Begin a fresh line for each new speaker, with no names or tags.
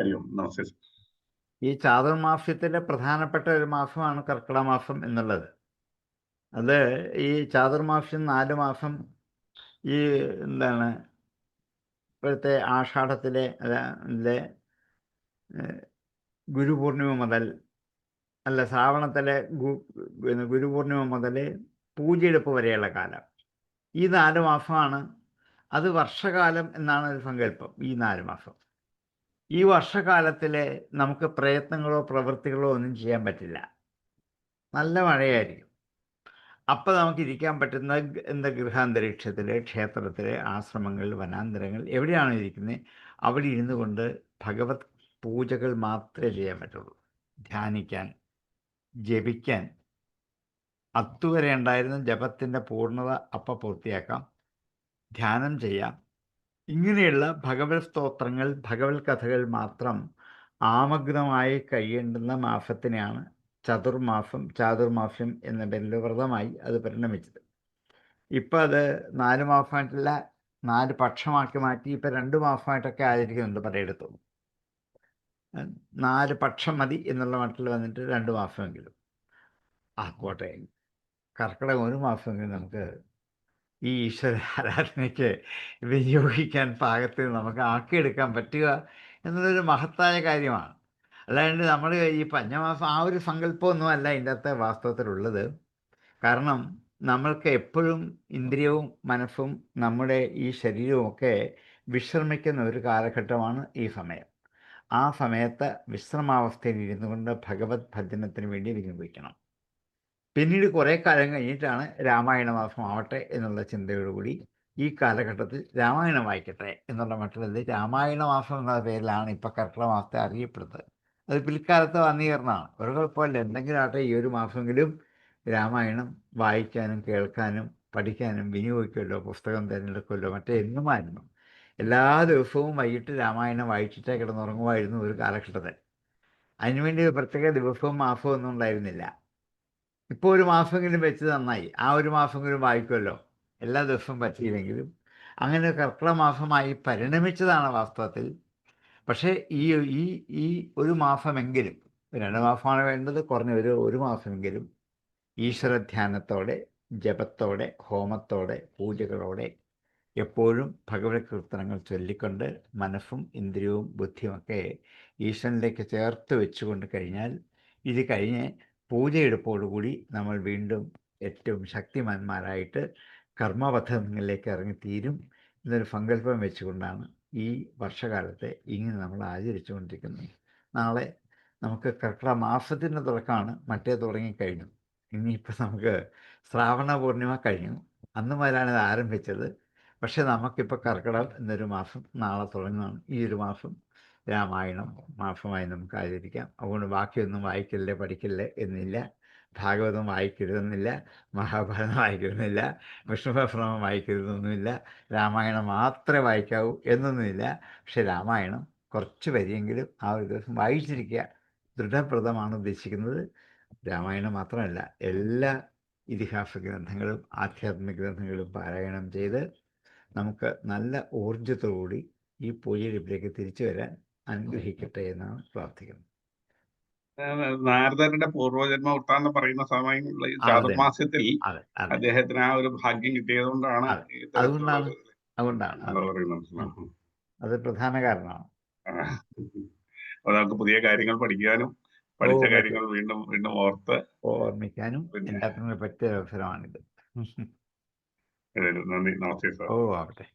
ഹരി ഓം നമസ്തേ
ഈ ചാതുർമാസ്യത്തിലെ പ്രധാനപ്പെട്ട ഒരു മാസമാണ് കർക്കിടക മാസം എന്നുള്ളത്. അത് ഈ ചാതുർമാസ്യം നാല് മാസം ഈ എന്താണ് ഇപ്പോഴത്തെ ആഷാഢത്തിലെ അതെ ഗുരുപൂർണിമ മുതൽ അല്ല ശ്രാവണത്തിലെ ഗു ഗുരുപൂർണിമ മുതൽ പൂജയെടുപ്പ് വരെയുള്ള കാലം. ഈ നാല് മാസമാണ്. അത് വർഷകാലം എന്നാണ് ഒരു സങ്കല്പം ഈ നാല് മാസം. ഈ വർഷകാലത്തിലെ നമുക്ക് പ്രയത്നങ്ങളോ പ്രവൃത്തികളോ ഒന്നും ചെയ്യാൻ പറ്റില്ല. നല്ല മഴയായിരിക്കും. അപ്പം നമുക്ക് ഇരിക്കാൻ പറ്റുന്ന എന്താ ഗൃഹാന്തരീക്ഷത്തിൽ ക്ഷേത്രത്തിൽ ആശ്രമങ്ങളിൽ വനാന്തരങ്ങൾ എവിടെയാണോ ഇരിക്കുന്നത് അവിടെ ഇരുന്നു കൊണ്ട് ഭഗവത് പൂജകൾ മാത്രമേ ചെയ്യാൻ പറ്റുള്ളൂ. ധ്യാനിക്കാൻ ജപിക്കാൻ. അത്തുവരെ ഉണ്ടായിരുന്ന ജപത്തിന്റെ പൂർണത അപ്പം പൂർത്തിയാക്കാം. ധ്യാനം ചെയ്യാം. ഇങ്ങനെയുള്ള ഭഗവത് സ്തോത്രങ്ങൾ ഭഗവത് കഥകൾ മാത്രം ആമഗ്നമായി കഴിയേണ്ടുന്ന മാസത്തിനെയാണ് ചതുർമാസം ചാതുർമാസം എന്ന പേരിൽ വ്രതമായി അത് പരിണമിച്ചത്. ഇപ്പം അത് നാല് മാസമായിട്ടില്ല നാല് പക്ഷമാക്കി മാറ്റി ഇപ്പം രണ്ട് മാസമായിട്ടൊക്കെ ആചരിക്കുന്നുണ്ട് പലയിടത്തും നാല് പക്ഷം മതി എന്നുള്ള മട്ടിൽ വന്നിട്ട് രണ്ട് മാസമെങ്കിലും. ആക്കോട്ടെ കർക്കിടകം ഒരു മാസമെങ്കിലും നമുക്ക് ഈ ഈശ്വര ആരാധനയ്ക്ക് വിനിയോഗിക്കാൻ പാകത്തിൽ നമുക്ക് ആക്കിയെടുക്കാൻ പറ്റുക എന്നതൊരു മഹത്തായ കാര്യമാണ്. അല്ലാണ്ട് നമ്മൾ ഈ പഞ്ഞമാസം ആ ഒരു സങ്കല്പമൊന്നുമല്ല ഇതിന്റെ അകത്ത് വാസ്തവത്തിലുള്ളത്. കാരണം നമ്മൾക്ക് എപ്പോഴും ഇന്ദ്രിയവും മനസ്സും നമ്മുടെ ഈ ശരീരവും ഒക്കെ വിശ്രമിക്കുന്ന ഒരു കാലഘട്ടമാണ് ഈ സമയം. ആ സമയത്ത് വിശ്രമാവസ്ഥയിൽ ഇരുന്നു കൊണ്ട് ഭഗവത് ഭജനത്തിന് വേണ്ടി വിനിയോഗിക്കണം. പിന്നീട് കുറേ കാലം കഴിഞ്ഞിട്ടാണ് രാമായണ മാസം ആവട്ടെ എന്നുള്ള ചിന്തയോടുകൂടി ഈ കാലഘട്ടത്തിൽ രാമായണം വായിക്കട്ടെ എന്നുള്ള മട്ടിലല്ല രാമായണ മാസം എന്ന പേരിലാണ് ഇപ്പോൾ കർക്കിടക മാസത്തെ അറിയപ്പെടുന്നത്. അത് പിൽക്കാലത്ത് വന്നീകരണമാണ് ഒരു കുഴപ്പമില്ല എന്തെങ്കിലും ആട്ടെ ഈ ഒരു മാസമെങ്കിലും രാമായണം വായിക്കാനും കേൾക്കാനും പഠിക്കാനും വിനിയോഗിക്കുമല്ലോ പുസ്തകം തിരഞ്ഞെടുക്കുമല്ലോ മറ്റേ എന്നുമായിരുന്നു. എല്ലാ ദിവസവും വൈകിട്ട് രാമായണം വായിച്ചിട്ടേ കിടന്നുറങ്ങുമായിരുന്നു ഒരു കാലഘട്ടത്തിൽ. അതിനുവേണ്ടി പ്രത്യേക ദിവസവും മാസവും ഒന്നും ഉണ്ടായിരുന്നില്ല. ഇപ്പോൾ ഒരു മാസമെങ്കിലും വെച്ച് നന്നായി. ആ ഒരു മാസമെങ്കിലും വായിക്കുമല്ലോ. എല്ലാ ദിവസവും പറ്റിയില്ലെങ്കിലും. അങ്ങനെ കർക്കിടക മാസമായി പരിണമിച്ചതാണ് വാസ്തവത്തിൽ. പക്ഷേ ഈ ഈ ഈ ഒരു മാസമെങ്കിലും രണ്ട് മാസമാണ് വേണ്ടത് കുറഞ്ഞ ഒരു ഒരു മാസമെങ്കിലും ഈശ്വരധ്യാനത്തോടെ ജപത്തോടെ ഹോമത്തോടെ പൂജകളോടെ എപ്പോഴും ഭഗവത് കീർത്തനങ്ങൾ ചൊല്ലിക്കൊണ്ട് മനസ്സും ഇന്ദ്രിയവും ബുദ്ധിയുമൊക്കെ ഈശ്വരനിലേക്ക് ചേർത്ത് വെച്ചുകൊണ്ട് കഴിഞ്ഞാൽ ഇത് കഴിഞ്ഞ് പൂജയെടുപ്പോടുകൂടി നമ്മൾ വീണ്ടും ഏറ്റവും ശക്തിമാന്മാരായിട്ട് കർമ്മപദ്ധതികളിലേക്ക് ഇറങ്ങിത്തീരും എന്നൊരു സങ്കല്പം വെച്ചുകൊണ്ടാണ് ഈ വർഷകാലത്തെ ഇങ്ങനെ നമ്മൾ ആചരിച്ചുകൊണ്ടിരിക്കുന്നത്. നാളെ നമുക്ക് കർക്കിടക മാസത്തിന്റെ തുടക്കമാണ് മറ്റേ തുടങ്ങിക്കഴിഞ്ഞു ഇനിയിപ്പോൾ നമുക്ക് ശ്രാവണ പൂർണിമ കഴിഞ്ഞു. അന്ന് മുതലാണ് ഇത് ആരംഭിച്ചത്. പക്ഷേ നമുക്കിപ്പോൾ കർക്കിടകം എന്നൊരു മാസം നാളെ തുടങ്ങുകയാണ്. ഈ ഒരു മാസം രാമായണം മാഫമായി നമുക്ക് ആചരിക്കാം. അതുകൊണ്ട് ബാക്കിയൊന്നും വായിക്കില്ലേ പഠിക്കില്ലേ എന്നില്ല. ഭാഗവതം വായിക്കരുതെന്നില്ല. മഹാഭാരതം വായിക്കരുതെന്നില്ല. വിഷ്ണുസഹസ്രനാമം വായിക്കരുതെന്നില്ല. രാമായണം മാത്രമേ വായിക്കാവൂ എന്നൊന്നുമില്ല. പക്ഷെ രാമായണം കുറച്ച് വരിയെങ്കിലും ആ ഒരു ദിവസം വായിച്ചിരിക്കുക ദൃഢപ്രദമാണ് ഉദ്ദേശിക്കുന്നത്. രാമായണം മാത്രമല്ല എല്ലാ ഇതിഹാസ ഗ്രന്ഥങ്ങളും ആധ്യാത്മിക ഗ്രന്ഥങ്ങളും പാരായണം ചെയ്ത് നമുക്ക് നല്ല ഊർജത്തോടുകൂടി ഈ പൂജയിലേക്ക് തിരിച്ചു വരാൻ അനുഗ്രഹിക്കട്ടെ എന്നാണ് പ്രാർത്ഥിക്കുന്നത്
നാരദരുടെ പൂർവജന്മ വൃത്താന്തം പറയുന്ന സമയങ്ങളിൽ ഈ ചാതുർമാസ്യത്തിൽ അദ്ദേഹത്തിന് ആ ഒരു ഭാഗ്യം
കിട്ടിയത്
കൊണ്ടാണ്
അതുകൊണ്ടാണ്. അതുകൊണ്ടാണ്. അത് പ്രധാന കാരണമാണ്.
ഒരാൾക്ക് നമുക്ക് പുതിയ കാര്യങ്ങൾ പഠിക്കാനും പഠിച്ച കാര്യങ്ങൾ വീണ്ടും വീണ്ടും ഓർത്ത്
ഓർമ്മിക്കാനും എല്ലാത്തിനും പറ്റിയ അവസരമാണിത്.
നന്ദി. നമസ്തേ സാർ.
ഓ ആവട്ടെ.